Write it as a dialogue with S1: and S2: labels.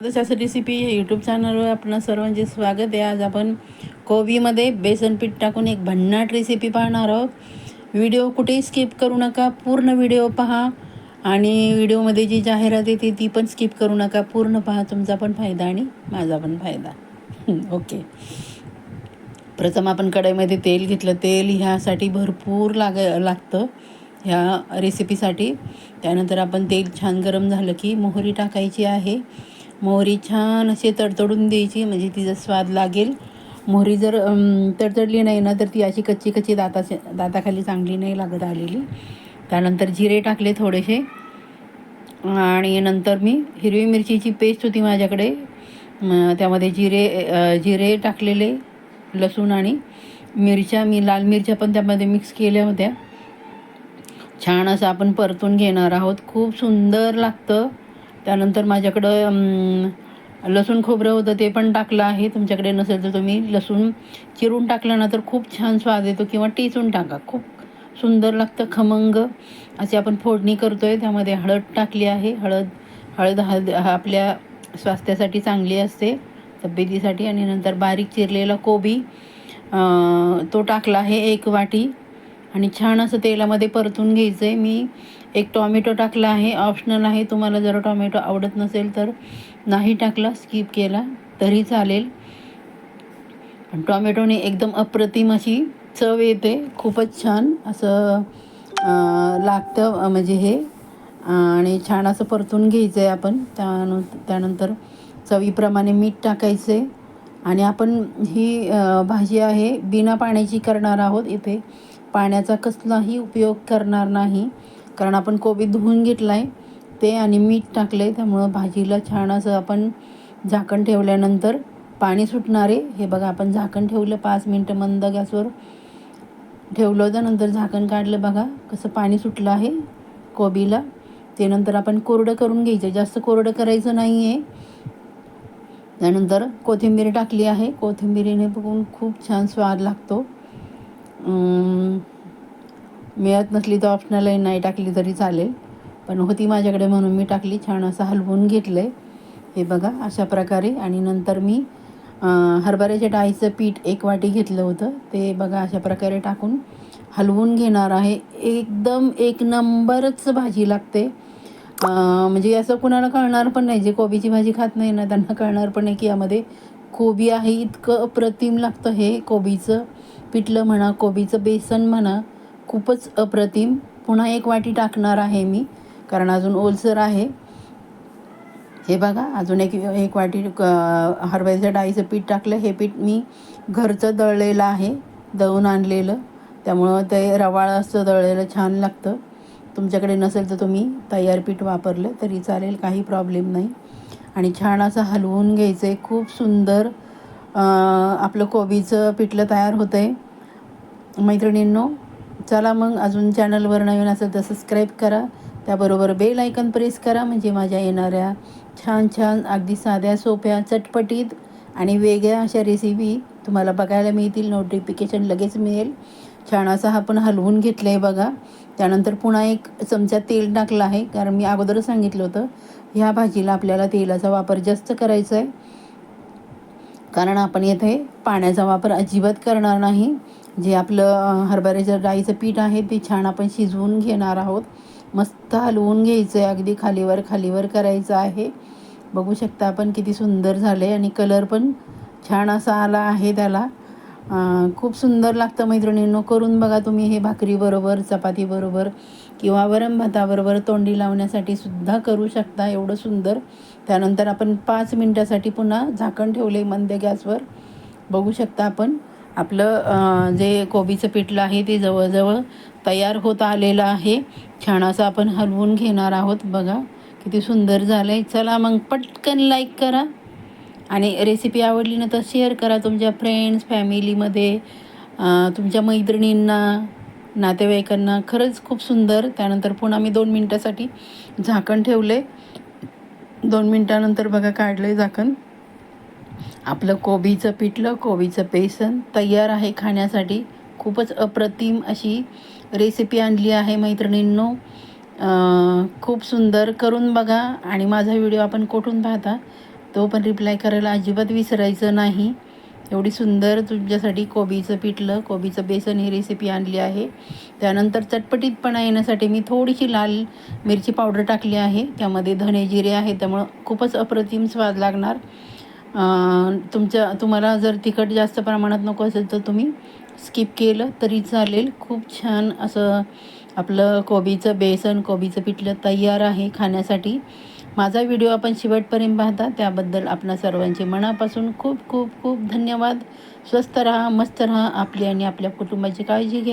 S1: तशाच recipe YouTube चॅनलवर आपलं सर्वांचे स्वागत आहे. आज आपण कोबीमध्ये बेसन पीठ टाकून एक भन्नाट रेसिपी पाहणार आहोत. व्हिडिओ कुठेही स्किप करू नका पूर्ण व्हिडिओ पहा. आणि व्हिडिओमध्ये जी जाहिरात येते ती पण स्किप करू नका. पूर्ण पहा तुमचा पण फायदा आणि माझा पण फायदा. ओके प्रथम आपण कढईमध्ये तेल घेतलं. तेल ह्यासाठी भरपूर लाग लागतं ह्या रेसिपीसाठी त्यानंतर आपण तेल छान गरम झालं की मोहरी टाकायची आहे. मोहरी छान अशी तडतडून द्यायची म्हणजे तिचा स्वाद लागेल. मोहरी जर तडतडली नाही ना तर ती अशी कच्ची कच्ची दाता दाताखाली चांगली नाही लागत आलेली. त्यानंतर जिरे टाकले थोडेसे. आणि नंतर मी हिरवी मिरचीची पेस्ट होती माझ्याकडे. त्यामध्ये जिरे जिरे टाकलेले लसूण आणि मिरच्या. मी लाल मिरच्या पण त्यामध्ये मिक्स केल्या होत्या. छान असं आपण परतून घेणार आहोत. खूप सुंदर लागतं. त्यानंतर माझ्याकडं लसूण खोबरं होतं ते पण टाकलं आहे. तुमच्याकडे नसेल तर तुम्ही लसूण चिरून टाकलं ना तर खूप छान स्वाद येतो किंवा टेचून टाका. खूप सुंदर लागतं खमंग. अशी आपण फोडणी करतो आहे त्यामध्ये हळद टाकली आहे. हळद हळद हळद हा आपल्या स्वास्थ्यासाठी चांगली असते तब्येतीसाठी. आणि नंतर बारीक चिरलेला कोबी तो टाकला आहे एक वाटी. आणि छान असं तेलामध्ये परतून घ्यायचं आहे मी एक टॉमॅटो टाकला आहे. ऑप्शनल आहे. तुम्हाला जर टॉमॅटो आवडत नसेल तर नाही टाकला स्किप केला तरी चालेल. पण टॉमॅटोने एकदम अप्रतिम अशी चव येते. खूपच छान असं लागतं म्हणजे हे. आणि छान असं परतून घ्यायचं आहे आपण. त्यानु त्यानंतर चवीप्रमाणे मीठ टाकायचं आहे आणि आपण ही भाजी आहे बिना पाण्याची करणार आहोत इथे. पाण्याचा कसलाही उपयोग करणार नाही. कारण आपण कोबी धुवून घेतला आहे ते आणि मीठ टाकलं आहे त्यामुळं भाजीला छान असं आपण झाकण ठेवल्यानंतर पाणी सुटणार. आहे हे बघा आपण झाकण ठेवलं पाच मिनटं मंद गॅसवर ठेवलं होतं नंतर झाकण काढलं बघा कसं पाणी सुटलं आहे कोबीला. ते नंतर आपण कोरडं करून घ्यायचं जास्त कोरडं करायचं नाही आहे त्यानंतर कोथिंबीर टाकली आहे. कोथिंबीरीने बघून खूप छान स्वाद लागतो. मिळत नसली तर ऑप्शनल आहे नाही टाकली तरी चालेल. पण होती माझ्याकडे म्हणून मी टाकली छान असं हलवून घेतलं आहे हे बघा अशा प्रकारे. आणि नंतर मी हरभऱ्याच्या डाळीचं पीठ एक वाटी घेतलं होतं. ते बघा अशा प्रकारे टाकून हलवून घेणार आहे. एकदम एक नंबरच भाजी लागते. म्हणजे असं कुणाला कळणार पण नाही. जे कोबीची भाजी खात नाही ना त्यांना कळणार पण नाही की यामध्ये कोबी आहे. इतकं अप्रतिम लागतं हे कोबीचं. पिठलं म्हणा कोबीचं बेसन म्हणा खूपच अप्रतिम. पुन्हा एक वाटी टाकणार आहे मी कारण अजून ओलसर आहे. हे बघा अजून एक एक वाटी क- हरभऱ्याच्या डाळीचं पीठ टाकलं. हे पीठ मी घरचं दळलेलं आहे दळून आणलेलं. त्यामुळं ते रवाळ असं दळलेलं छान लागतं. तुमच्याकडे नसेल तर तुम्ही तयार पीठ वापरलं तरी चालेल काही प्रॉब्लेम नाही. आणि छान असं हलवून घ्यायचं आहे. खूप सुंदर आपलं कोबीचं पिठलं तयार होतं आहे मैत्रिणींनो चला मग अजून चॅनलवर नवीन असेल तर सबस्क्राईब करा. त्याबरोबर बेल आयकन प्रेस करा म्हणजे माझ्या येणाऱ्या छान छान अगदी साध्या सोप्या चटपटीत आणि वेगळ्या अशा रेसिपी तुम्हाला बघायला मिळतील नोटिफिकेशन लगेच मिळेल. छान असं आपण हलवून घेतलं आहे बघा. त्यानंतर पुन्हा एक चमचा तेल टाकलं आहे कारण मी अगोदरच सांगितलं होतं ह्या भाजीला आपल्याला तेलाचा वापर जास्त करायचा आहे कारण आपण येथे पाण्याचा वापर अजिबात करणार नाही. जे आपलं हरभऱ्याचं डाळीचं पीठ आहे ते छान आपण शिजवून घेणार आहोत. मस्त हलवून घ्यायचं आहे अगदी खालीवर खालीवर करायचं आहे. बघू शकता आपण किती सुंदर झाले आणि कलर पण छान असा आला आहे त्याला. खूप सुंदर लागतं मैत्रिणींनो. करून बघा तुम्ही हे भाकरीबरोबर चपातीबरोबर किंवा वरण भाताबरोबर तोंडी लावण्यासाठी सुद्धा करू शकता. एवढं सुंदर. त्यानंतर आपण पाच मिनटासाठी पुन्हा झाकण ठेवले मंद गॅसवर. बघू शकता आपण. आपलं जे कोबीचं पिठलं आहे ते जवळजवळ तयार होत आलेलं आहे. छान असं आपण हलवून घेणार आहोत. बघा किती सुंदर झालं आहे चला मग पटकन लाईक करा. आणि रेसिपी आवडली ना तर शेअर करा तुमच्या फ्रेंड्स फॅमिलीमध्ये तुमच्या मैत्रिणींना नातेवाईकांना. खरंच खूप सुंदर. त्यानंतर पुन्हा मी दोन मिनटासाठी झाकण ठेवले. दोन मिनटानंतर बघा काढलं झाकण. आपलं कोबीचं पिठलं कोबीचं बेसन तयार आहे खाण्यासाठी. खूपच अप्रतिम अशी रेसिपी आणली आहे मैत्रिणींनो. खूप सुंदर. करून बघा आणि माझा व्हिडिओ आपण कुठून पाहता? तो पण रिप्लाय करायला अजिबात विसरायचं नाही. एवढी सुंदर तुमच्यासाठी कोबीचं पिठलं कोबीचं बेसन ही रेसिपी आणली आहे. त्यानंतर चटपटीतपणा येण्यासाठी मी थोडीशी लाल मिरची पावडर टाकली आहे. त्यामध्ये धणे जिरे आहे. त्यामुळं खूपच अप्रतिम स्वाद लागणार. तुमच्या तुम्हाला जर तिखट जास्त प्रमाणात नको असेल तर तुम्ही स्किप केलं तरी चालेल. खूप छान असं आपलं कोबीचं बेसन कोबीचं पिठलं तयार आहे खाण्यासाठी. माझा व्हिडिओ आपण शेवटपर्यंत पाहता त्याबद्दल आपणा सर्वांचे मनापासून खूप खूप खूप धन्यवाद. स्वस्त राहा मस्त राहा आपली आणि आपल्या कुटुंबाची काळजी घ्या.